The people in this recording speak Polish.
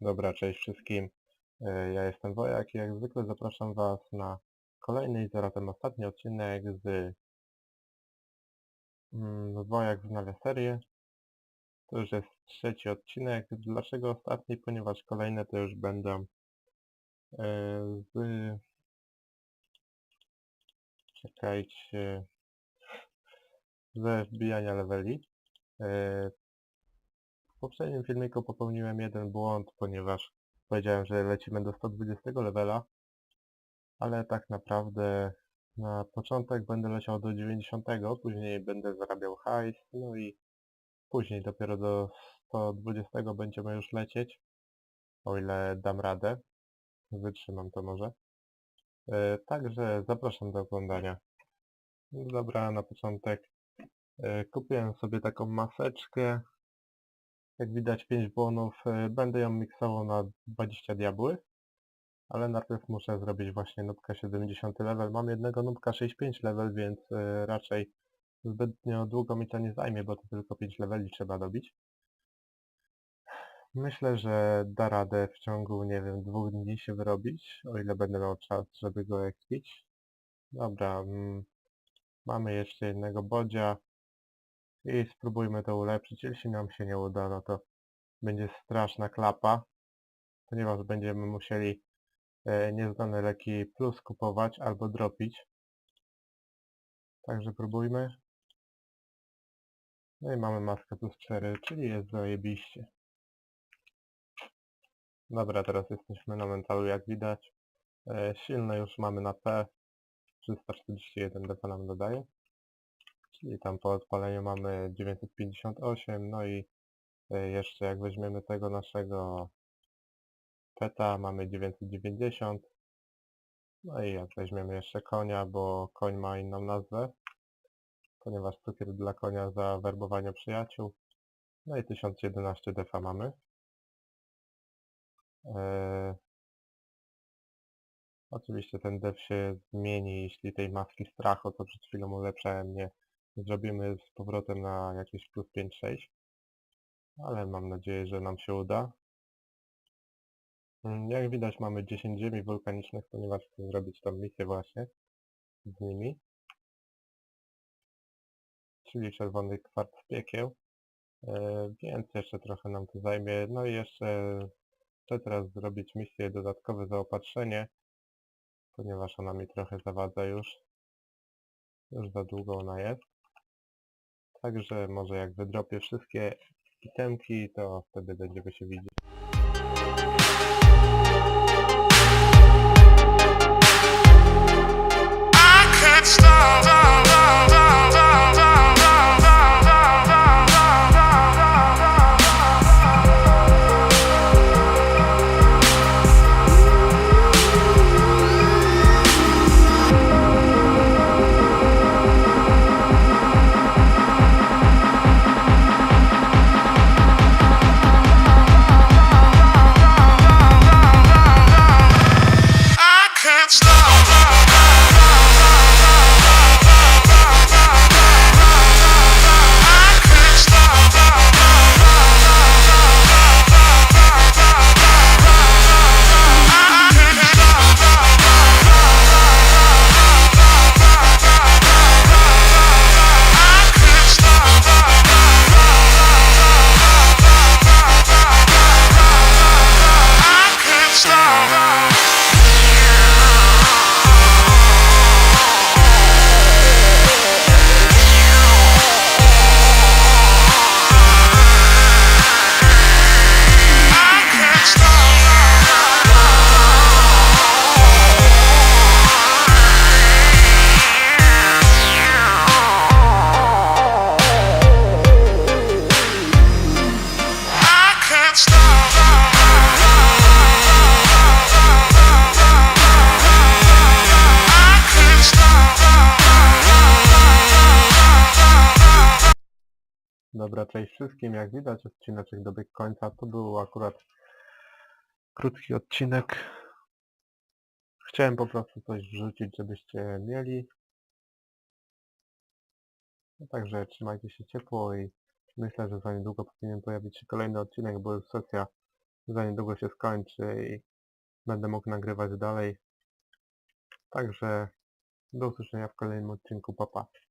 Dobra, cześć wszystkim. E, Ja jestem Wojak i jak zwykle zapraszam Was na kolejny i zarazem ostatni odcinek z mm, Wojak wznawia serię. To już jest trzeci odcinek. Dlaczego ostatni? Ponieważ kolejne to już będą e, z... Czekajcie... ze wbijania leveli. W poprzednim filmiku popełniłem jeden błąd, ponieważ powiedziałem, że lecimy do 120 levela, ale tak naprawdę na początek będę leciał do 90, później będę zarabiał hajs, no i później dopiero do 120 będziemy już lecieć, o ile dam radę, wytrzymam to może. E, Także zapraszam do oglądania. Dobra, na początek e, kupiłem sobie taką maseczkę, jak widać 5 bonów, e, będę ją miksował na 20 diabły, ale najpierw muszę zrobić właśnie nubka 70 level. Mam jednego nubka 65 level, więc e, raczej zbytnio długo mi to nie zajmie, bo to tylko 5 leveli trzeba dobić. Myślę, że da radę w ciągu, nie wiem, dwóch dni się wyrobić, o ile będę miał czas, żeby go ekspić. Dobra, mm, mamy jeszcze jednego bodzia i spróbujmy to ulepszyć. Jeśli nam się nie uda, no to będzie straszna klapa, ponieważ będziemy musieli e, nieznane leki plus kupować albo dropić. Także próbujmy. No i mamy maskę plus 4, czyli jest zajebiście. Dobra, teraz jesteśmy na mentalu jak widać. E, silne już mamy na P. 341 DP nam dodaje. Czyli tam po odpaleniu mamy 958, no i e, jeszcze jak weźmiemy tego naszego peta mamy 990. No i jak weźmiemy jeszcze konia, bo koń ma inną nazwę, ponieważ cukier dla konia za werbowanie przyjaciół. No i 1011 defa mamy. Eee, oczywiście ten def się zmieni, jeśli tej maski strachu, co przed chwilą ulepszałem, nie zrobimy z powrotem na jakieś plus 5-6. Ale mam nadzieję, że nam się uda. Mm, Jak widać mamy 10 ziemi wulkanicznych, ponieważ chcę zrobić tą misję właśnie z nimi. Czyli czerwony kwarc piekieł. E, więc jeszcze trochę nam to zajmie. No i jeszcze chcę teraz zrobić misję dodatkowe zaopatrzenie, ponieważ ona mi trochę zawadza już. Już za długo ona jest. Także może jak wydropię wszystkie itemki, to wtedy będziemy się widzieć. Dobra, cześć wszystkim. Jak widać odcineczek dobiegł końca. To był akurat krótki odcinek. Chciałem po prostu coś wrzucić, żebyście mieli. No także trzymajcie się ciepło i myślę, że za niedługo powinien pojawić się kolejny odcinek, bo już sesja za niedługo się skończy i będę mógł nagrywać dalej. Także do usłyszenia w kolejnym odcinku. Papa. Pa.